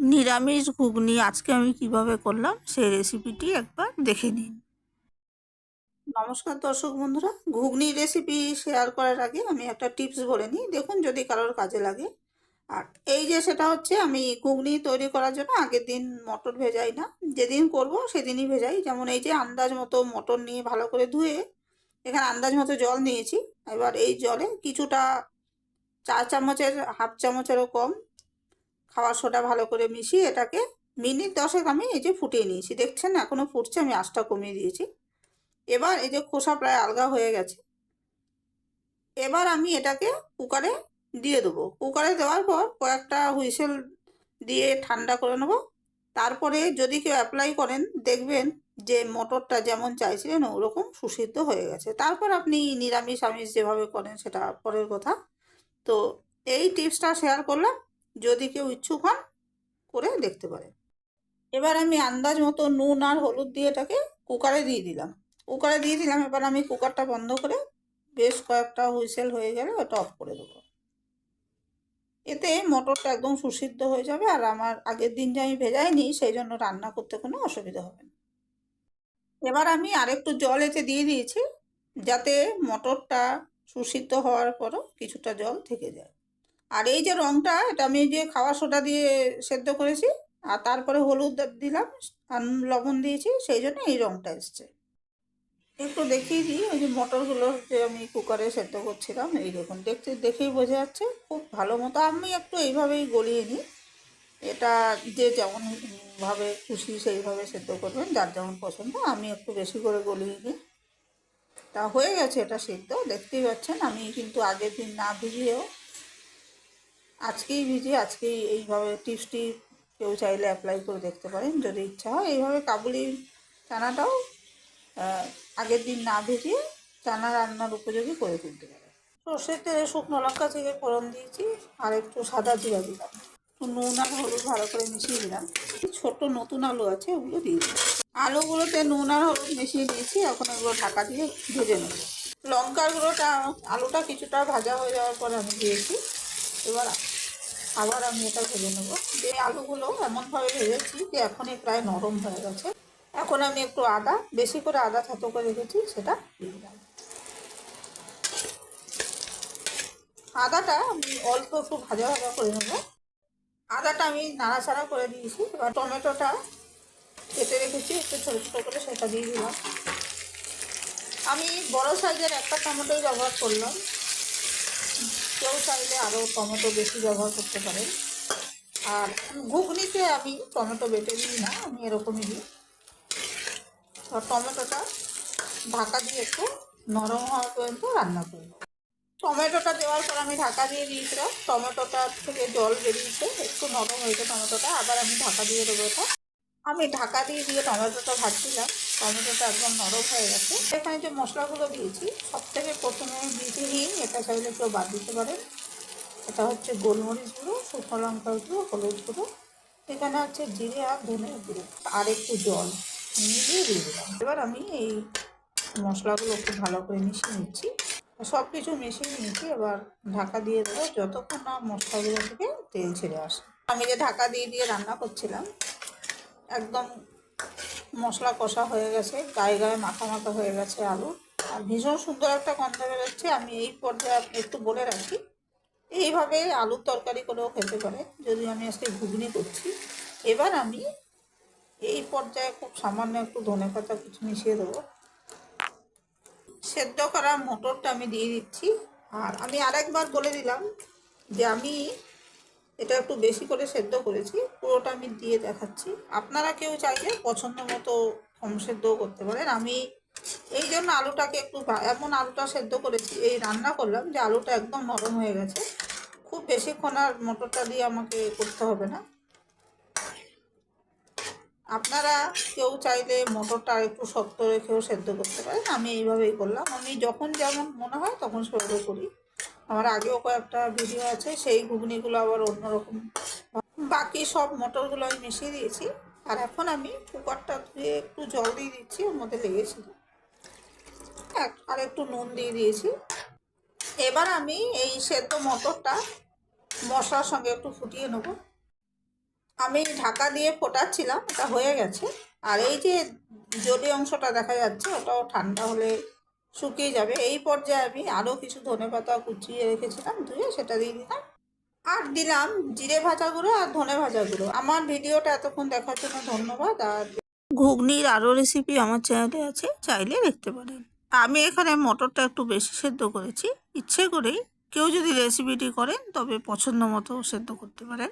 নিরামিষ ঘুগনি আজকে আমি কীভাবে করলাম সেই রেসিপিটি একবার দেখে নিন। নমস্কার দর্শক বন্ধুরা ঘুগনির রেসিপি শেয়ার করার আগে আমি একটা টিপস বলে নিই। দেখুন যদি কারোর কাজে লাগে। আর এই যে সেটা হচ্ছে আমি ঘুগনি তৈরি করার জন্য আগের দিন মটর ভেজাই না। যেদিন করব সেদিনই ভেজাই। যেমন এই যে আন্দাজ মতো মটর নিয়ে ভালো করে ধুয়ে এখানে আন্দাজ মতো জল নিয়েছি। এবার এই জলে কিছুটা চা চামচের, হাফ চামচেরও কম খাওয়ার সোডা ভালো করে মিশিয়ে এটাকে মিনিট দশেক আমি এই যে ফুটিয়ে নিয়েছি। দেখছেন এখনও ফুটছে, আমি আঁচটা কমিয়ে দিয়েছি। এবার এই যে খোসা প্রায় আলগা হয়ে গেছে। এবার আমি এটাকে কুকারে দিয়ে দেবো। কুকারে দেওয়ার পর কয়েকটা হুইসেল দিয়ে ঠান্ডা করে নেব। তারপরে যদি কেউ অ্যাপ্লাই করেন, দেখবেন যে মটরটা যেমন চাইছিলেন, ওরকম সুসিদ্ধ হয়ে গেছে। তারপর আপনি নিরামিষ, আমিষ যেভাবে করেন, সেটা পরের কথা। তো এই টিপসটা শেয়ার করলাম। যদি কেউ ইচ্ছুক হন করে দেখতে পারেন এবার আমি আন্দাজ মতো নুন আর হলুদ দিয়ে এটাকে কুকারে দিয়ে দিলাম। কুকারে দিয়ে দিলাম, এবার আমি কুকারটা বন্ধ করে বেশ কয়েকটা হুইসেল হয়ে গেলে ওটা অফ করে দেবো। এতে মটরটা একদম সুসিদ্ধ হয়ে যাবে আর আমার আগের দিন যে আমি ভেজাইনি সেই জন্য রান্না করতে কোনো অসুবিধা হবে না। এবার আমি আরেকটু জল এতে দিয়ে দিয়েছি যাতে মটরটা সুসিদ্ধ হওয়ার পরও কিছুটা জল থেকে যায়। আর এই যে রঙটা এটা আমি যে খাওয়া সোডা দিয়ে সেদ্ধ করেছি, আর তারপরে হলুদ দিলাম, আর লবণ দিয়েছি, সেই জন্য এই রঙটা এসছে। একটু দেখিয়ে দিই, ওই যে মটরগুলো যে আমি কুকারে সেদ্ধ করছিলাম, এই দেখুন, দেখতে, দেখেই বোঝা যাচ্ছে, খুব ভালো মতো। আমি একটু এইভাবেই গলিয়ে নিই, এটা যে যেমন ভাবে খুশি সেইভাবে সেদ্ধ করবেন, যার যেমন পছন্দ, আমি একটু বেশি করে গলিয়ে নিই। তা হয়ে গেছে এটা সিদ্ধ, দেখতেই পাচ্ছেন, আমি কিন্তু আগের দিন না ভিজিয়েও আজকেই ভিজিয়ে, আজকেই এইভাবে টিপসটি কেউ চাইলে অ্যাপ্লাই করে দেখতে পারেন, যদি ইচ্ছা হয়। এইভাবে কাবুলি চানাটাও আগের দিন না ভেজিয়ে চানা রান্নার উপযোগী করে তুলতে পারে সর্ষের তেলে শুকনো লঙ্কা থেকে ফোড়ন দিয়েছি, আর একটু সাদা জিরা দিলাম। নুন আর হলুদ ভালো করে মিশিয়ে দিলাম ছোট নতুন আলু আছে, ওগুলো দিয়ে দিলাম। আলুগুলোতে নুন আর হলুদ মিশিয়ে দিয়েছি, এখন এগুলো ঢাকা দিয়ে ভেজে নেব। লঙ্কার গুঁড়োটা, আলুটা কিছুটা ভাজা হয়ে যাওয়ার পর আমি দিয়েছি। এবার আবার আমি এটা ভেজে নেব। যে আলুগুলো এমনভাবে ভেজেছি যে এখনই প্রায় নরম হয়ে গেছে। এখন আমি একটু আদা, বেশি করে আদা থেতো করে রেখেছি, সেটা দিয়ে দিলাম। আদাটা আমি অল্প একটু ভাজা ভাজা করে নেব। আদাটা আমি নাড়াচাড়া করে দিয়েছি। এবার টমেটোটা কেটে রেখেছি, একটু ছোটো ছোটো করে সেটা দিয়ে দিলাম। আমি বড় সাইজের একটা টমেটোই ব্যবহার করলাম। কেউ চাইলে আরও টমেটো বেশি ব্যবহার করতে পারেন। আর ঘুগনিতে আমি টমেটো বেটে দিই না, আমি এরকমই দিই। টমেটোটা ঢাকা দিয়ে একটু নরম হওয়া পর্যন্ত রান্না করব টমেটোটা দেওয়ার পর আমি ঢাকা দিয়ে দিয়েছিলাম টমেটোটা থেকে জল বেরিয়েছে, একটু নরম হয়েছে টমেটোটা, আবার আমি ঢাকা দিয়ে দেবো এটা। আমি ঢাকা দিয়ে দিয়ে টমেটোটা ভাজছিলাম। টমেটোটা একদম নরম হয়ে গেছে। এখানে যে মশলাগুলো দিয়েছি সব থেকে প্রথমে দিয়েছি হিং এটা চাইলে কেউ বাদ দিতে পারেন। এটা হচ্ছে গোলমরিচ গুঁড়ো, শুকনো লঙ্কা গুঁড়ো, হলুদ গুঁড়ো। এখানে হচ্ছে জিরে আর ধনে গুঁড়ো, আর একটু জল। মিলিয়ে দিয়ে দিলাম। এবার আমি এই মশলাগুলো একটু ভালো করে মিশিয়ে নিচ্ছি। সব কিছু মিশিয়ে নিয়েছি, এবার ঢাকা দিয়ে দেবো যতক্ষণ না মশলাগুলো থেকে তেল ছেড়ে আসে। আমি যে ঢাকা দিয়ে দিয়ে রান্না করছিলাম একদম মশলা কষা হয়ে গেছে, গায়ে গায়ে মাখা মাখা হয়ে গেছে আলু। আর ভীষণ সুন্দর একটা গন্ধ বেরোচ্ছে, আমি এই পর্যায়ে একটু বলে রাখি, এইভাবে আলুর তরকারি করেও খেতে পারে যদি আমি আজকে ঘুগনি করছি। এবার আমি এই পর্যায়ে খুব সামান্য একটু ধনে পাতা কিছু মিশিয়ে দেবো। সেদ্ধ করা মটরটা আমি দিয়ে দিচ্ছি। আর আমি আরেকবার বলে দিলাম যে আমি এটা একটু বেশি করে সেদ্ধ করেছি, পুরোটা আমি দিয়ে দেখাচ্ছি। আপনারা কেউ চাইলে পছন্দ মতো কম সেদ্ধও করতে পারেন। আমি এই জন্য আলুটাকে একটু এমন আলুটা সেদ্ধ করেছি, এই রান্না করলাম যে আলুটা একদম নরম হয়ে গেছে। খুব বেশিক্ষণ আর মটরটা দিয়ে আমাকে করতে হবে না। আপনারা কেউ চাইলে মটরটা একটু শক্ত রেখেও সেদ্ধ করতে পারেন। আমি এইভাবেই করলাম। আমি যখন যেমন মনে হয় তখন সেভাবে করি। আমার আগেও কয়েকটা ভিডিও আছে, সেই ঘুগনিগুলো আবার অন্যরকম। বাকি সব মটরগুলো আমি মিশিয়ে দিয়েছি, আর এখন আমি কুকারটা ধুয়ে একটু জল দিয়ে দিচ্ছি ওর মধ্যে লেগেছিল। আর একটু নুন দিয়ে দিয়েছি। এবার আমি এই সেদ্ধ মটরটা মশলার সঙ্গে একটু ফুটিয়ে নেব। আমি ঢাকা দিয়ে ফোটাচ্ছিলাম, এটা হয়ে গেছে। আর এই যে জলি অংশটা দেখা যাচ্ছে, ওটাও ঠান্ডা হলে শুকিয়ে যাবে। এই পর্যায়ে আমি আরও কিছু ধনে পাতা কুচিয়ে রেখেছিলাম, ধুয়ে সেটা দিয়ে দিলাম। আর দিলাম জিরে ভাজা গুঁড়ো আর ধনে ভাজা গুঁড়ো। আমার ভিডিওটা এতক্ষণ দেখার জন্য ধন্যবাদ। আর ঘুগনির আরও রেসিপি আমার চ্যানেলে আছে, চাইলে দেখতে পারেন। আমি এখানে মটরটা একটু বেশি সেদ্ধ করেছি। ইচ্ছে করেই কেউ যদি রেসিপিটি করেন, তবে পছন্দ মতো সেদ্ধ করতে পারেন।